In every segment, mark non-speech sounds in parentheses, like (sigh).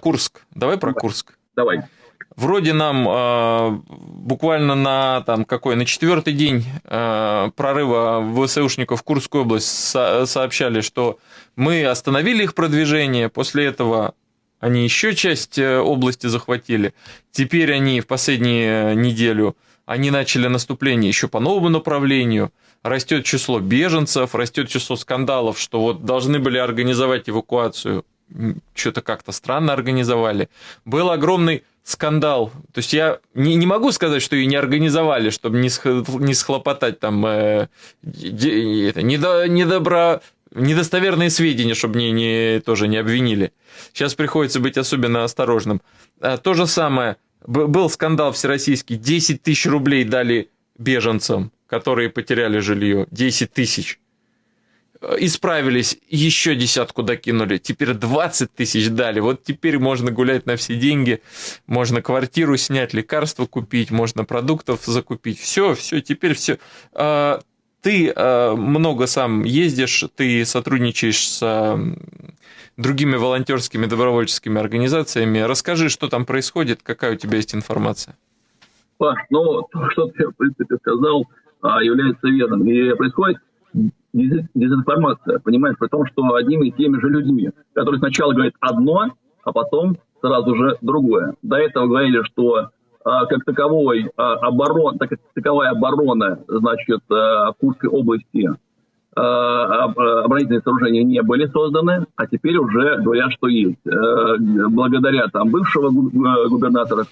Курск. Давай про Курск. Давай. Вроде нам э, буквально на там какой на четвертый день э, прорыва ВСУшников в Курскую область со сообщали, что мы остановили их продвижение. После этого они еще часть э, области захватили. Теперь они в последнюю неделю они начали наступление еще по новому направлению. Растет число беженцев, растет число скандалов, что вот должны были организовать эвакуацию. Что-то как-то странно организовали. Был огромный скандал. То есть я не, не могу сказать, что ее не организовали, чтобы не, сх, не схлопотать там э, это, недо, недобро, недостоверные сведения, чтобы мне не, тоже не обвинили. Сейчас приходится быть особенно осторожным. А, то же самое. Был скандал всероссийский. 10 тысяч рублей дали беженцам, которые потеряли жилье. 10 тысяч. Э, исправились, еще десятку докинули, теперь 20 тысяч дали. Вот теперь можно гулять на все деньги, можно квартиру снять, лекарства купить, можно продуктов закупить. Все, все, теперь все. А, ты а, много сам ездишь, ты сотрудничаешь с другими волонтерскими добровольческими организациями. Расскажи, что там происходит, какая у тебя есть информация. Ну, что ты, в принципе, сказал, а, является верным. И происходит дезинформация, понимаешь, при том, что одними и теми же людьми, которые сначала говорят одно, а потом сразу же другое. До этого говорили, что а, как таковой а, оборон, так как таковая оборона, значит, а, Курской области а, оборонительные сооружения не были созданы, а теперь уже говорят, что есть. Благодаря там бывшего губернатора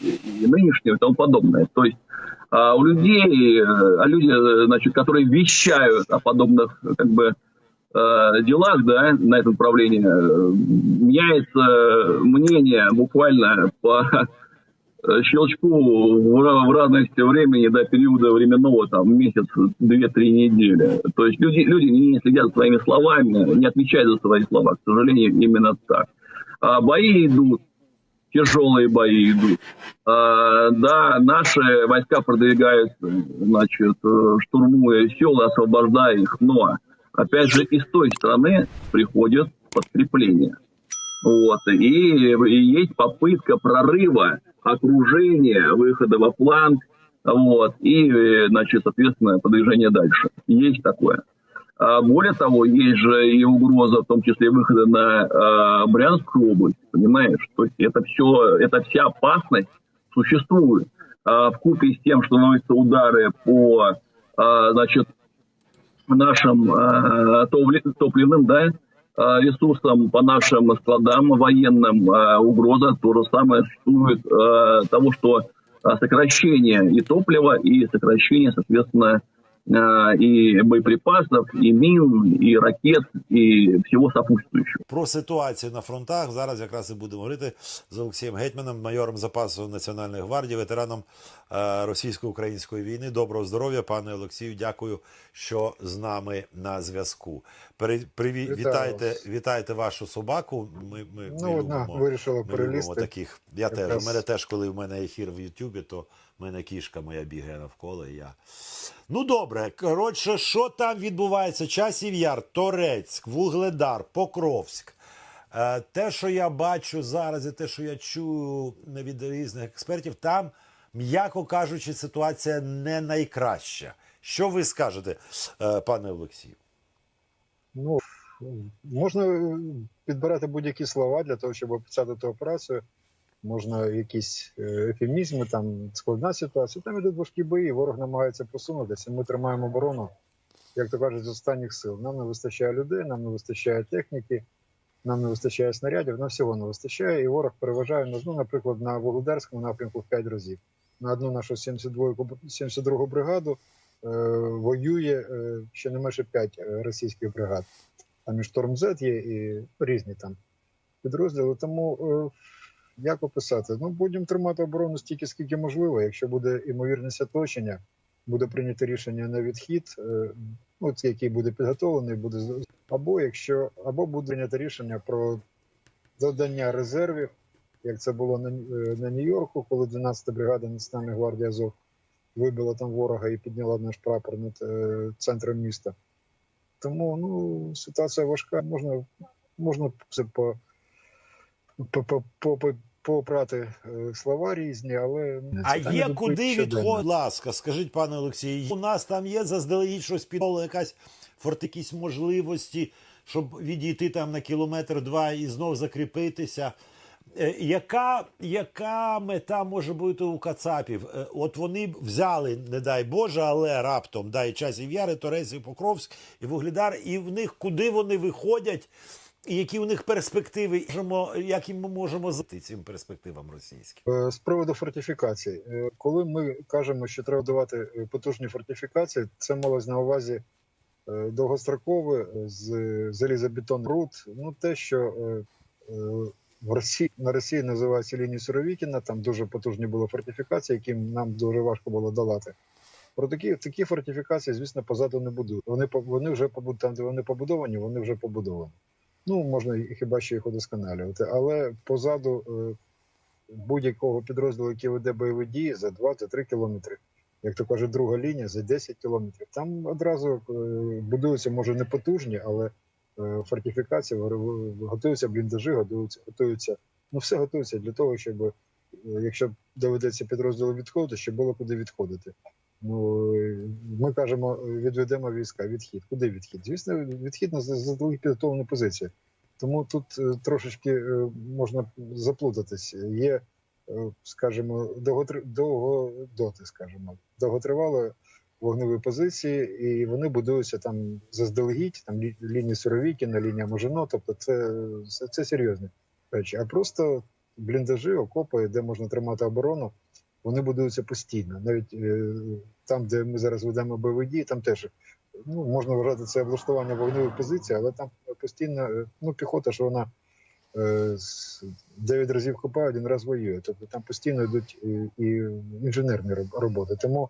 и нынешнего и тому подобное. То есть а у людей, а люди, значит, которые вещают о подобных как бы э, делах, да, на этом направлении, меняется мнение буквально по (laughs) щелчку в, в разности времени до периода временного, там, месяц, две-три недели. То есть люди, люди не следят за своими словами, не отвечают за свои слова. К сожалению, именно так. А бои идут, тяжелые бои идут. А, да, наши войска продвигаются, значит, штурмуя села, освобождая их, но, опять же, из той стороны приходят подкрепления. Вот. И, и есть попытка прорыва, окружения, выхода во фланг, вот, и, значит, соответственно, продвижение дальше. Есть такое. А более того, есть же и угроза, в том числе выхода на э, Брянскую область, понимаешь? То есть это все, это вся опасность существует. Э, в купе с тем, что наносятся удары по, э, значит, нашим э, топливным, да, ресурсам, по нашим складам военным, э, угроза то же самое существует э, того, что сокращение и топлива, и сокращение, соответственно, І боєприпасів, і мін, і ракет, і всього сопутствуючого. Про ситуацію на фронтах зараз якраз і будемо говорити з Олексієм Гетьманом, майором запасу Національної гвардії, ветераном е, російсько-української війни. Доброго здоров'я, пане Олексію. Дякую, що з нами на зв'язку. Приві... Вітайте, вітайте вашу собаку. Ми ми, ну, ми одна любимо, вирішила ми любимо таких. Я якраз... теж у мене теж, коли в мене ефір в Ютубі, то мене кішка моя бігає навколо. і я... Ну добре, коротше, що там відбувається? Часів Яр, Торецьк, Вугледар, Покровськ. Е, те, що я бачу зараз, і те, що я чую від різних експертів, там, м'яко кажучи, ситуація не найкраща. Що ви скажете, е, пане Олексію? Ну, можна підбирати будь-які слова для того, щоб описати ту операцію можна якісь е, ефемізми, там складна ситуація. Там ідуть важкі бої, ворог намагається просунутися. Ми тримаємо оборону, як то кажуть, з останніх сил. Нам не вистачає людей, нам не вистачає техніки, нам не вистачає снарядів, на всього не вистачає, і ворог переважає нас, ну, наприклад, на Володарському напрямку в 5 разів. На одну нашу 72 72 бригаду е, воює е, щонайменше 5 е, російських бригад. Там і Шторм Зет є, і різні там підрозділи. Тому е, як описати? Ну, будемо тримати оборону стільки, скільки можливо. Якщо буде імовірність оточення, буде прийнято рішення на відхід, е, ну, який буде підготовлений, буде або якщо або буде прийнято рішення про додання резервів, як це було на е, на Нью-Йорку, коли 12-та бригада Національної гвардії Азов вибила там ворога і підняла наш прапор над е, центром міста. Тому ну, ситуація важка, можна можна по по- по- по- попрати е, слова різні, але А є куди відходити? Ласка, скажіть, пане Олексію, у нас там є заздалегідь щось підоло, якась форт, якісь можливості, щоб відійти там на кілометр два і знов закріпитися. Е, Яка, яка мета може бути у Кацапів? Е, От вони взяли, не дай Боже, але раптом дай часів Яри, Торезів, Покровськ і Вугледар, і в них куди вони виходять, і які у них перспективи, як їм ми можемо зати цим перспективам російським? Е, З приводу фортифікацій, Е, коли ми кажемо, що треба давати е, потужні фортифікації, це малось на увазі довгострокове з залізобетон руд. Ну те, що в Росії на Росії називається лінії Суровікіна, там дуже потужні були фортифікації, які нам дуже важко було долати. Про такі такі фортифікації, звісно, позаду не будуть. Вони вони вже побуд там, де вони побудовані, вони вже побудовані. Ну можна хіба що їх удосконалювати, але позаду е, будь-якого підрозділу, який веде бойові дії за 2-3 кілометри. Як то каже, друга лінія за 10 кілометрів. Там одразу е, будуються, може, не потужні, але е, фортифікації, го- готуються бліндажі, готуються, готуються. Ну, все готується для того, щоб якщо доведеться підрозділу відходити, щоб було куди відходити. Ну, ми кажемо, відведемо війська, відхід. Куди відхід? Звісно, відхід на заздалегідь підготовлену позицію. Тому тут е, трошечки е, можна заплутатись. Є, е, скажімо, довготр- довгодоти, скажімо, довготривали вогневі позиції, і вони будуються там заздалегідь, там лі- лінії Суровікіна, лінія Можино, тобто це, це серйозні речі. А просто бліндажі, окопи, де можна тримати оборону, вони будуються постійно. Навіть е, там, де ми зараз ведемо бойові дії, там теж ну, можна вважати це облаштування вогневої позиції, але там постійно е, ну, піхота, що вона е, дев'ять разів копає, один раз воює. Тобто там постійно йдуть і, інженерні роб- роботи. Тому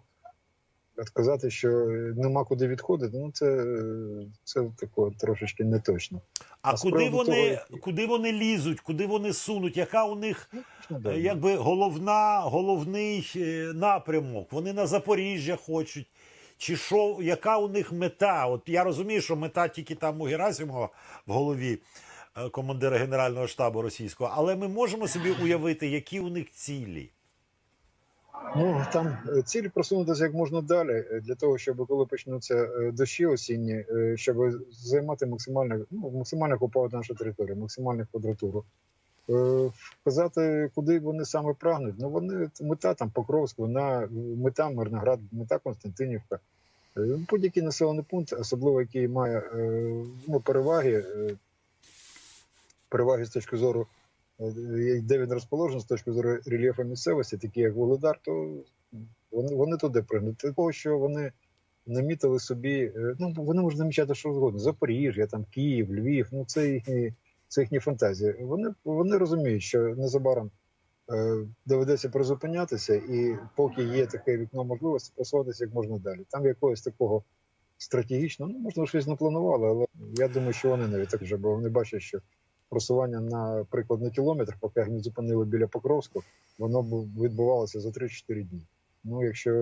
сказати, що нема куди відходити, ну це, це тако трошечки не точно. А А куди вони, того, куди вони лізуть, куди вони сунуть? Яка у них Ну, е, якби головна, головний е, напрямок? Вони на Запоріжжя хочуть. Чи що, яка у них мета? От я розумію, що мета тільки там у Герасимова в голові е, командира Генерального штабу російського, але ми можемо собі уявити, які у них цілі. Ну там е, ціль просунутися як можна далі е, для того, щоб коли почнуться е, дощі осінні, щоб займати максимально ну, максимально окупувати нашу територію, максимальну квадратуру. Вказати, куди вони саме прагнуть. Ну вони мета там Покровськ, вона мета Мирноград, мета Константинівка. Будь-який населений пункт, особливо який має ну, переваги, переваги з точки зору де він розположений з точки зору рельєфу місцевості, такі як Володар, то вони, вони туди пригнуть. Того, що вони намітили собі, е, ну вони можуть намічати що згодно. Запоріжжя, там Київ, Львів, ну це їхні, це їхні фантазії. Вони, вони розуміють, що незабаром е, доведеться призупинятися, і поки є таке вікно можливості, просуватися як можна далі. Там якогось такого стратегічного, ну можна щось не планували, але я думаю, що вони навіть так вже, бо вони бачать, що просування, наприклад, на кілометр, поки їх не зупинили біля Покровську, воно відбувалося за 3-4 дні. Ну, якщо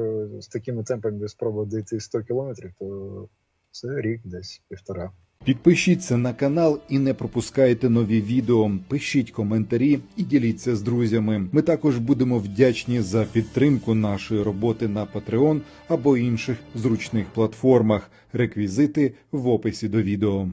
з такими темпами спробувати дійти 100 кілометрів, то це рік десь півтора. Підпишіться на канал і не пропускайте нові відео. Пишіть коментарі і діліться з друзями. Ми також будемо вдячні за підтримку нашої роботи на Patreon або інших зручних платформах. Реквізити в описі до відео.